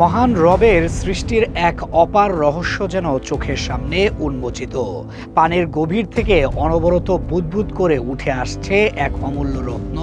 মহান রবের সৃষ্টির এক অপার রহস্য যেন চোখের সামনে উন্মোচিত। পানের গভীর থেকে অনবরত বুদবুদ করে উঠে আসছে এক অমূল্য রত্ন,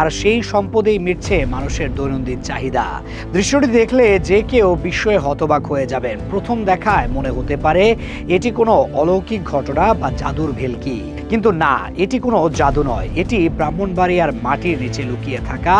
আর সেই সম্পদেই মিটছে মানুষের দৈনন্দিন চাহিদা। দৃশ্যটি দেখলে যে কেউ বিস্ময়ে হতবাক হয়ে যাবেন। প্রথম দেখায় মনে হতে পারে, এটি কোনো অলৌকিক ঘটনা বা জাদুর ভেলকি। কিন্তু না, এটি কোনো জাদু নয়। এটি ব্রাহ্মণবাড়িয়ার মাটির নিচে লুকিয়ে থাকা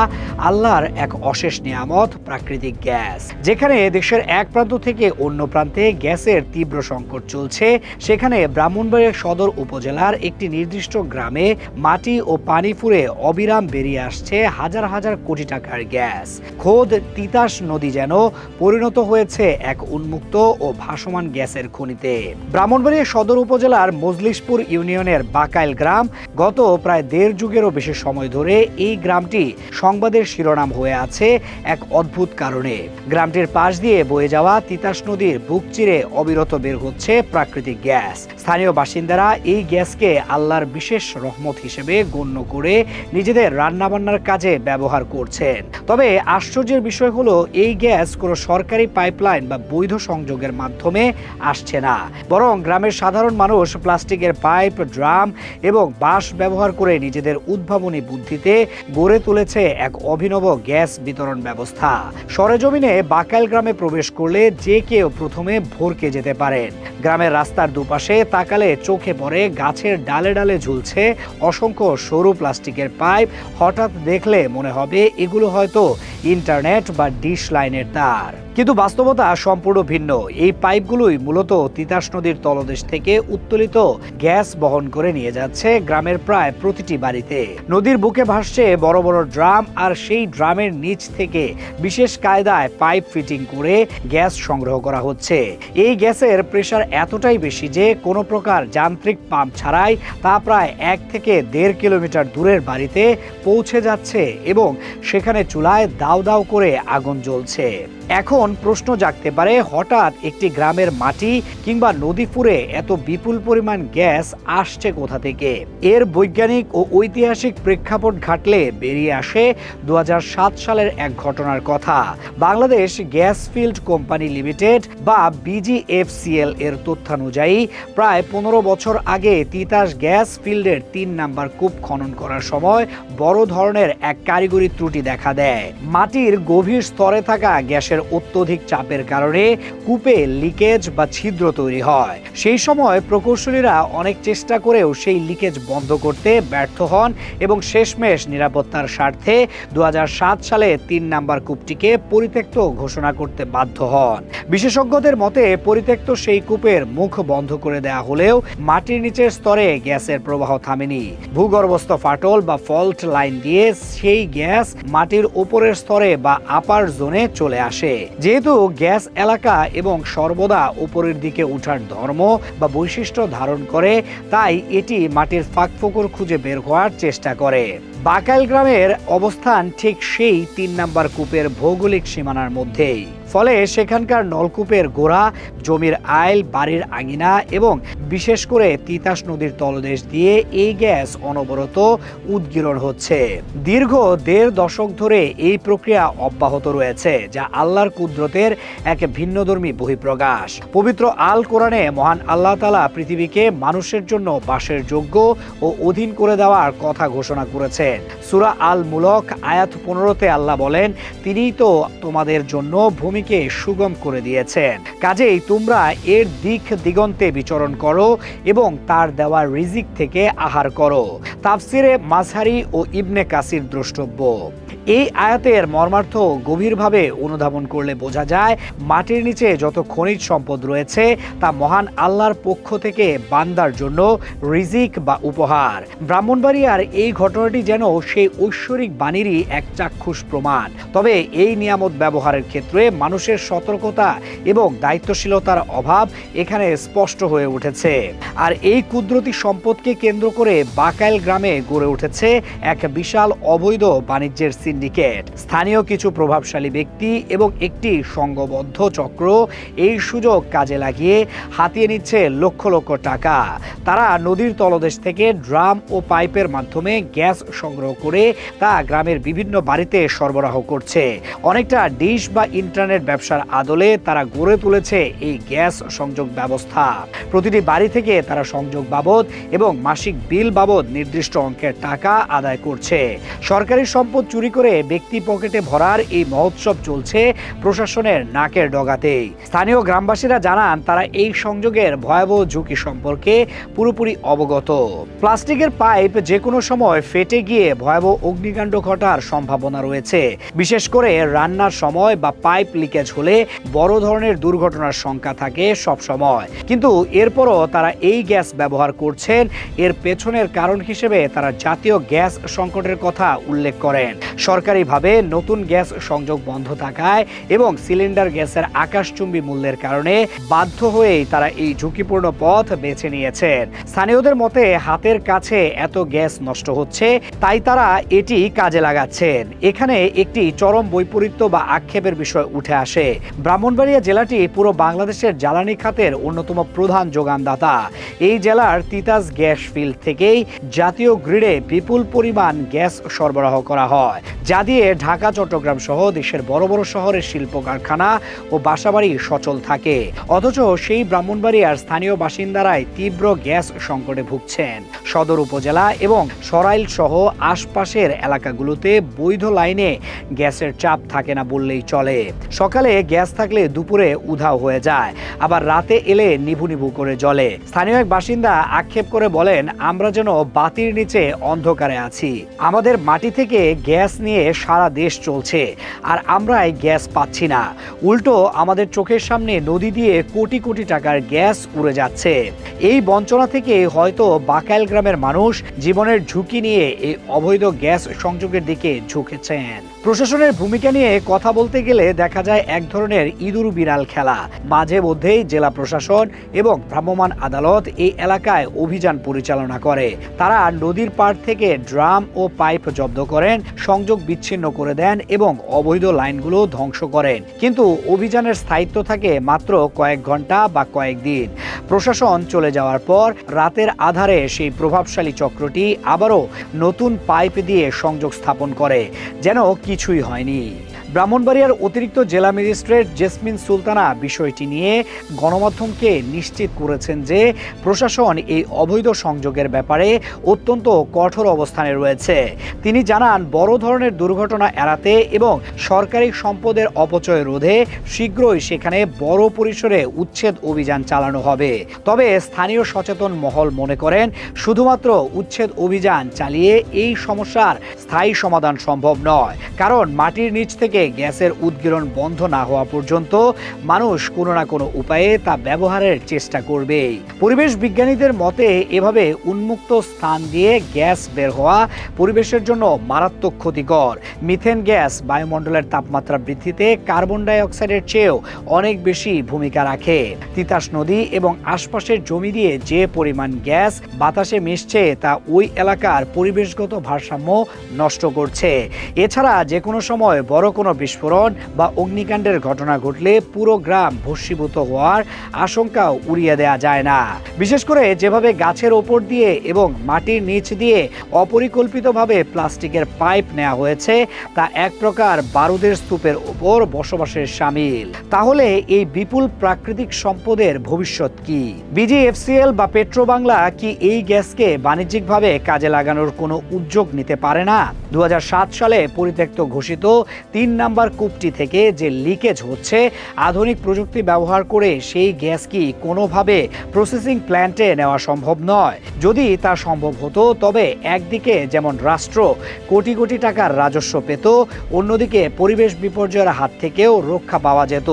আল্লাহর এক অশেষ নিয়ামত, প্রাকৃতিক গ্যাস। যেখানে দেশের এক প্রান্ত থেকে অন্য প্রান্তে গ্যাসের তীব্র সংকট চলছে। সেখানে ব্রাহ্মণবাড়িয়া সদর উপজেলার একটি নির্দিষ্ট গ্রামে মাটি ও পানি ফুরে অবিরাম বেরিয়ে আসছে হাজার হাজার কোটি টাকার গ্যাস। খোদ তিতাস নদী যেন পরিণত হয়েছে এক উন্মুক্ত ও ভাসমান গ্যাসের খনিতে। ব্রাহ্মণবাড়িয়া সদর উপজেলার মজলিশপুর ইউনিয়নের বাকাইল গ্রাম, গত প্রায় দেড় যুগেরও বেশি সময় ধরে এই গ্রামটি সংবাদের শিরোনাম হয়ে আছে এক অদ্ভুত কারণে। গ্রামটির পাশ দিয়ে বয়ে যাওয়া তিতাস নদীর বুক চিরে অবিরত বের হচ্ছে প্রাকৃতিক গ্যাস। স্থানীয় বাসিন্দারা এই গ্যাসকে আল্লাহর বিশেষ রহমত হিসেবে গণ্য করে নিজেদের রান্নাবান্নার কাজে ব্যবহার করছেন। তবে আশ্চর্যের বিষয় হলো, এই গ্যাস কোনো সরকারি পাইপলাইন বা বৈধ সংযোগের মাধ্যমে আসছে না। বরং গ্রামের সাধারণ মানুষ প্লাস্টিকের পাইপ, ড্রাম এবং বাঁশ ব্যবহার করে নিজেদের উদ্ভাবনী বুদ্ধিতে গড়ে তুলেছে এক অভিনব গ্যাস বিতরণ ব্যবস্থা। সরেজমিনে বাকাইল গ্রামে প্রবেশ করলে যে কেউ প্রথমে ভরকে যেতে পারেন। গ্রামের রাস্তার দুপাশে তাকালে চোখে পড়ে গাছের ডালে ডালে ঝুলছে অসংখ্য সরু প্লাস্টিকের পাইপ। হঠাৎ দেখলে মনে হবে এগুলো হয়তো ইন্টারনেট বা ডিশ লাইনের তার। কিন্তু বাস্তবতা সম্পূর্ণ ভিন্ন। এই পাইপগুলোই মূলত তিতাস নদীর তলদেশ থেকে উত্তোলিত গ্যাস বহন করে নিয়ে যাচ্ছে গ্রামের প্রায় প্রতিটি বাড়িতে। নদীর বুকে ভাসছে বড় বড় ড্রাম আর সেই ড্রামের নিচ থেকে বিশেষ কায়দায় পাইপ ফিটিং করে গ্যাস সংগ্রহ করা হচ্ছে। এই গ্যাসের প্রেশার এতটাই বেশি যে কোনো প্রকার যান্ত্রিক পাম্প ছাড়াই তা প্রায় এক থেকে দেড় কিলোমিটার দূরের বাড়িতে পৌঁছে যাচ্ছে এবং সেখানে চুলায় দাও দাও করে আগুন জ্বলছে। এখন প্রশ্ন জাগতে পারে, হঠাৎ একটি গ্রামের মাটি কিংবা নদী ফুরে এত বিপুল পরিমাণ গ্যাস আসছে কোথা থেকে? এর বৈজ্ঞানিক ও ঐতিহাসিক প্রেক্ষাপট ঘাটলে বেরিয়ে আসে দু সালের এক ঘটনার কথা। Bangladesh gas field company limited বা বিজিএফসিএল এর তথ্যানুযায়ী, প্রায় পনেরো বছর আগে তিতাস গ্যাস ফিল্ডের তিন নাম্বার কূপ খনন করার সময় বড় ধরনের এক কারিগরি ত্রুটি দেখা দেয়। মাটির গভীর স্তরে থাকা গ্যাসের অত্যধিক চাপের কারণে কূপে লিকেজ বা ছিদ্র তৈরি হয়। সেই সময় প্রকৌশলীরা অনেক চেষ্টা করেও সেই লিকেজ বন্ধ করতে ব্যর্থ হন এবং শেষমেশ নিরাপত্তার স্বার্থে দু সালে তিন নাম্বার কূপটিকে পরিত্যক্ত ঘোষণা করতে বাধ্য হন। বিশেষজ্ঞদের মতে, পরিত্যক্ত সেই কূপের মুখ বন্ধ করে দেয়া হলেও মাটির নিচের স্তরে গ্যাসের প্রবাহ থামেনি। ভূগর্ভস্থ ফাটল বা ফল্ট লাইন দিয়ে সেই গ্যাস মাটির উপরের স্তরে বা আপার জোনে চলে আসে। যেহেতু গ্যাস এলাকা এবং সর্বদা উপরের দিকে উঠার ধর্ম বা বৈশিষ্ট্য ধারণ করে, তাই এটি মাটির ফাঁকফোকর খুঁজে বের হওয়ার চেষ্টা করে। বাকাইল গ্রামের অবস্থান ঠিক সেই তিন নাম্বার কূপের ভৌগোলিক সীমানার মধ্যেই। ফলে সেখানকার নলকূপের গোড়া, জমির আইল, বাড়ির আঙিনা এবং বিশেষ করে তিতাস নদীর তলদেশ দিয়ে এই গ্যাস অনবরত উদ্গীরণ হচ্ছে। দীর্ঘ দেড় দশক ধরে এই প্রক্রিয়া অব্যাহত রয়েছে, যা আল্লাহর কুদরতের এক ভিন্নধর্মী বহিঃপ্রকাশ। পবিত্র আল কোরআনে মহান আল্লাহ তালা পৃথিবীকে মানুষের জন্য বাসের যোগ্য ও অধীন করে দেওয়ার কথা ঘোষণা করেছেন। সুরা আল মুলক আয়াত পনেরোতে আল্লাহ বলেন, তিনিই তো তোমাদের জন্য ভূমিকে সুগম করে দিয়েছেন। কাজেই তোমরা এর দিক দিগন্তে বিচরণ করো এবং তার দেওয়া রিজিক থেকে আহার করো। তাফসিরে মাঝহারি ও ইবনে কাসির দ্রষ্টব্য। এই আয়াতের মর্মার্থ গভীরভাবে অনুধাবন করলে বোঝা যায়, মাটির নিচে যত খনিজ সম্পদ রয়েছে, তা মহান আল্লাহর পক্ষ থেকে বান্দার জন্য রিজিক বা উপহার। ব্রাহ্মণবাড়িয়ার এই ঘটনাটি যেন সেই ঐশ্বরিক বাণীরই এক চাক্ষুষ প্রমাণ। তবে এই নিয়ামত ব্যবহারের ক্ষেত্রে মানুষের সতর্কতা এবং দায়িত্বশীলতার অভাব এখানে স্পষ্ট হয়ে উঠেছে। আর এই কুদরতি সম্পদকে কেন্দ্র করে বাকাইল গ্রামে গড়ে উঠেছে এক বিশাল অবৈধ বাণিজ্যের সিন্ডিকেট। সিন্ডিকেট। স্থানীয় কিছু প্রভাবশালী ব্যক্তি এবং একটি সংঘবদ্ধ চক্র এই সুযোগ কাজে লাগিয়ে হাতিয়ে নিচ্ছে লক্ষ লক্ষ টাকা। তারা নদীর তলদেশ থেকে ড্রাম ও পাইপের মাধ্যমে গ্যাস সংগ্রহ করে তা গ্রামের বিভিন্ন বাড়িতে সরবরাহ করছে। অনেকটা ডিশ বা ইন্টারনেট ব্যবসার আদলে তারা গড়ে তুলেছে এই গ্যাস সংযোগ ব্যবস্থা। প্রতিটি বাড়ি থেকে তারা সংযোগ বাবদ এবং মাসিক বিল বাবদ নির্দিষ্ট অঙ্কের টাকা আদায় করছে। সরকারি সম্পদ চুরি করে ব্যক্তি পকেটে ভরার এই মহোৎসব চলছে প্রশাসনের নাকের ডগাতেই। স্থানীয় গ্রামবাসীরা জানান, তারা এই সংযোগের ভয়াবহ ঝুঁকি সম্পর্কে পুরোপুরি অবগত। প্লাস্টিকের পাইপ যে কোনো সময় ফেটে গিয়ে ভয়াবহ অগ্নিকাণ্ড ঘটার সম্ভাবনা রয়েছে। বিশেষ করে রান্নার সময় বা পাইপ লিকেজ হলে বড় ধরনের দুর্ঘটনার সংখ্যা থাকে সব সময় কিন্তু এরপরও তারা এই গ্যাস ব্যবহার করছেন। এর পেছনের কারণ হিসেবে তারা জাতীয় গ্যাস সংকটের কথা উল্লেখ করেন। সরকারিভাবে নতুন গ্যাস সংযোগ বন্ধ থাকায় এবং সিলিন্ডার গ্যাসের আকাশচুম্বী মূল্যের কারণে বাধ্য হয়েই তারা এই ঝুঁকিপূর্ণ পথ বেছে নিয়েছেন। স্থানীয়দের মতে, হাতের কাছে এত গ্যাস নষ্ট হচ্ছে, তাই তারা এটি কাজে লাগাচ্ছেন। এখানে একটি চরম বৈপরীত্য বা আক্ষেপের বিষয় উঠে আসে। ব্রাহ্মণবাড়িয়া জেলাটি পুরো বাংলাদেশের জ্বালানি খাতের অন্যতম প্রধান যোগানদাতা। এই জেলার তিতাস গ্যাস ফিল্ড থেকেই জাতীয় গ্রিডে বিপুল পরিমাণ গ্যাস সরবরাহ করা হয়। যা দিয়ে ঢাকা, চট্টগ্রাম সহ দেশের বড় বড় শহরের শিল্প কারখানা ও বাসাবাড়ি সচল থাকে। অথচ সেই ব্রাহ্মণবাড়িয়ার স্থানীয় বাসিন্দারাই তীব্র গ্যাস সংকটে ভুগছেন। সদর উপজেলা এবং সরাইল সহ আশপাশের এলাকাগুলোতে বৈধ লাইনে গ্যাসের চাপ থাকে না বললেই চলে। সকালে গ্যাস থাকলে দুপুরে উধাও হয়ে যায়, আবার রাতে এলে নিভু নিভু করে জ্বলে। স্থানীয় এক বাসিন্দা আক্ষেপ করে বলেন, আমরা যেন বাতির নিচে অন্ধকারে আছি। আমাদের মাটি থেকে গ্যাস নিয়ে সারা দেশ চলছে, আর আমরা এই গ্যাস পাচ্ছি না। উল্টো আমাদের চোখের সামনে নদী দিয়ে কোটি কোটি টাকার গ্যাস উড়ে যাচ্ছে। এই বঞ্চনা থেকে হয়তো বাকাইল গ্রামের মানুষ জীবনের ঝুঁকি নিয়ে এই অবৈধ গ্যাস সংযোগের দিকে ঝুঁকেছেন। প্রশাসনের ভূমিকা নিয়ে কথা বলতে গেলে দেখা যায় এক ধরনের ইঁদুর বিড়াল খেলা। মাঝে মধ্যেই জেলা প্রশাসন এবং ভ্রাম্যমাণ আদালত এই এলাকায় অভিযান পরিচালনা করে। তারা নদীর পাড় থেকে ড্রাম ও পাইপ জব্দ করেন, সংযোগ বিচ্ছিন্ন করে দেন এবং অবৈধ লাইনগুলো ধ্বংস করেন। কিন্তু অভিযানের স্থায়িত্ব থাকে মাত্র কয়েক ঘণ্টা বা কয়েকদিন প্রশাসন চলে যাওয়ার পর রাতের আধারে সেই প্রভাবশালী চক্রটি আবারও নতুন পাইপ দিয়ে সংযোগ স্থাপন করে, যেন কিছুই হয়নি। ব্রাহ্মণবাড়িয়ার অতিরিক্ত জেলা ম্যাজিস্ট্রেট জেসমিন সুলতানা বিষয়টি নিয়ে গণমাধ্যমকে নিশ্চিত করেছেন যে প্রশাসন এই অবৈধ সংযোগের ব্যাপারে অত্যন্ত কঠোর অবস্থানে রয়েছে। তিনি জানান, বড় ধরনের দুর্ঘটনা এড়াতে এবং সরকারি সম্পদের অপচয় রোধে শীঘ্রই সেখানে বড় পরিসরে উচ্ছেদ অভিযান চালানো হবে। তবে স্থানীয় সচেতন মহল মনে করেন, শুধুমাত্র উচ্ছেদ অভিযান চালিয়ে এই সমস্যার স্থায়ী সমাধান সম্ভব নয়। কারণ মাটির নিচ থেকে গ্যাসের উদ্গীরণ বন্ধ না হওয়া পর্যন্ত মানুষ কোনো না কোনো উপায়ে তা ব্যবহারের চেষ্টা করবেই পরিবেশ বিজ্ঞানীদের মতে এভাবে উন্মুক্ত স্থান দিয়ে গ্যাস বের হওয়া পরিবেশের জন্য মারাত্মক ক্ষতিকর। মিথেন গ্যাস বায়ুমণ্ডলের তাপমাত্রা বৃদ্ধিতে কার্বন ডাই অক্সাইডের চেয়েও অনেক বেশি ভূমিকা রাখে। তিতাস নদী এবং আশপাশের জমি দিয়ে যে পরিমাণ গ্যাস বাতাসে মিশছে তা ওই এলাকার পরিবেশগত ভারসাম্য নষ্ট করছে। এছাড়া যে কোনো সময় বড় কোনো বিস্ফোরণ বা অগ্নিকাণ্ডের ঘটনা ঘটলে পুরো গ্রাম ভস্মীভূত হওয়ার আশঙ্কাও উড়িয়ে দেওয়া যায় না। বিশেষ করে যেভাবে গাছের ওপর দিয়ে এবং মাটির নিচ দিয়ে অপরিকল্পিতভাবে প্লাস্টিকের পাইপ নেওয়া হয়েছে, তা এক প্রকার বারুদের স্তূপের ওপর বসবাসের সামিল। তাহলে এই বিপুল প্রাকৃতিক সম্পদের ভবিষ্যৎ কি? বিজিএফসিএল বা পেট্রো বাংলা কি এই গ্যাসকে বাণিজ্যিকভাবে কাজে লাগানোর কোনো উদ্যোগ নিতে পারে না? দু হাজার সাত সালে পরিত্যক্ত ঘোষিত তিন নাম্বার কূপটি থেকে যে লিকেজ হচ্ছে, আধুনিক প্রযুক্তি ব্যবহার করে সেই গ্যাস কি কোনোভাবে প্রসেসিং প্ল্যান্টে নেওয়া সম্ভব নয়? যদি তা সম্ভব হতো, তবে একদিকে যেমন রাষ্ট্র কোটি কোটি টাকার রাজস্ব পেত, অন্যদিকে পরিবেশ বিপর্যয়ের হাত থেকেও রক্ষা পাওয়া যেত।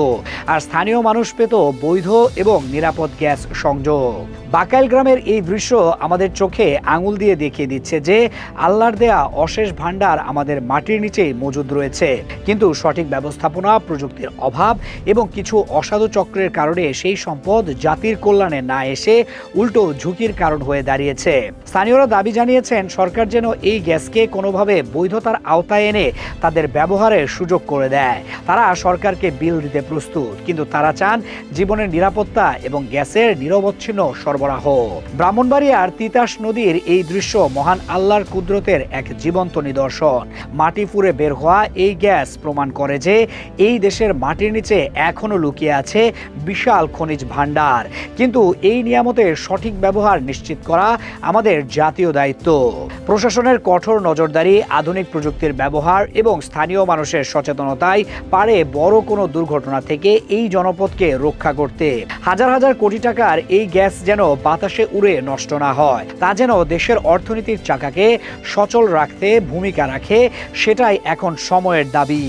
আর স্থানীয় মানুষ পেত বৈধ এবং নিরাপদ গ্যাস সংযোগ। বাকাইল গ্রামের এই দৃশ্য আমাদের চোখে আঙুল দিয়ে দেখিয়ে দিচ্ছে যে, আল্লাহর দেয়া অশেষ ভাণ্ডার আমাদের মাটির নিচেই মজুদ রয়েছে। কিন্তু কিন্তু সঠিক ব্যবস্থাপনা, প্রযুক্তির অভাব এবং কিছু অসাধু চক্রের কারণে সেই সম্পদ জাতির কল্যাণে না এসে উল্টো ঝুঁকির কারণ হয়ে দাঁড়িয়েছে। স্থানীয়রা দাবি জানিয়েছেন, সরকার যেন এই গ্যাসকে কোনোভাবে বৈধতার আওতায় এনে তাদের ব্যবহারের সুযোগ করে দেয়। তারা সরকারকে বিল দিতে প্রস্তুত, কিন্তু তারা চান জীবনের নিরাপত্তা এবং গ্যাসের নিরবচ্ছিন্ন সরবরাহ। ব্রাহ্মণবাড়িয়ার তিতাস নদীর এই দৃশ্য মহান আল্লাহর কুদরতের এক জীবন্ত নিদর্শন। মাটি ফুঁড়ে বের হওয়া এই গ্যাস প্রমাণ করে যে এই দেশের মাটির নিচে এখনও লুকিয়ে আছে বিশাল খনিজ ভাণ্ডার। কিন্তু এই নিয়ামতের সঠিক ব্যবহার নিশ্চিত করা আমাদের জাতীয় দায়িত্ব। প্রশাসনের কঠোর নজরদারি, আধুনিক প্রযুক্তির ব্যবহার এবং স্থানীয় মানুষের সচেতনতায় পারে বড় কোনো দুর্ঘটনা থেকে এই জনপদকে রক্ষা করতে। হাজার হাজার কোটি টাকার এই গ্যাস যেন বাতাসে উড়ে নষ্ট না হয়, তা যেন দেশের অর্থনীতির চাকাকে সচল রাখতে ভূমিকা রাখে, সেটাই এখন সময়ের দাবি।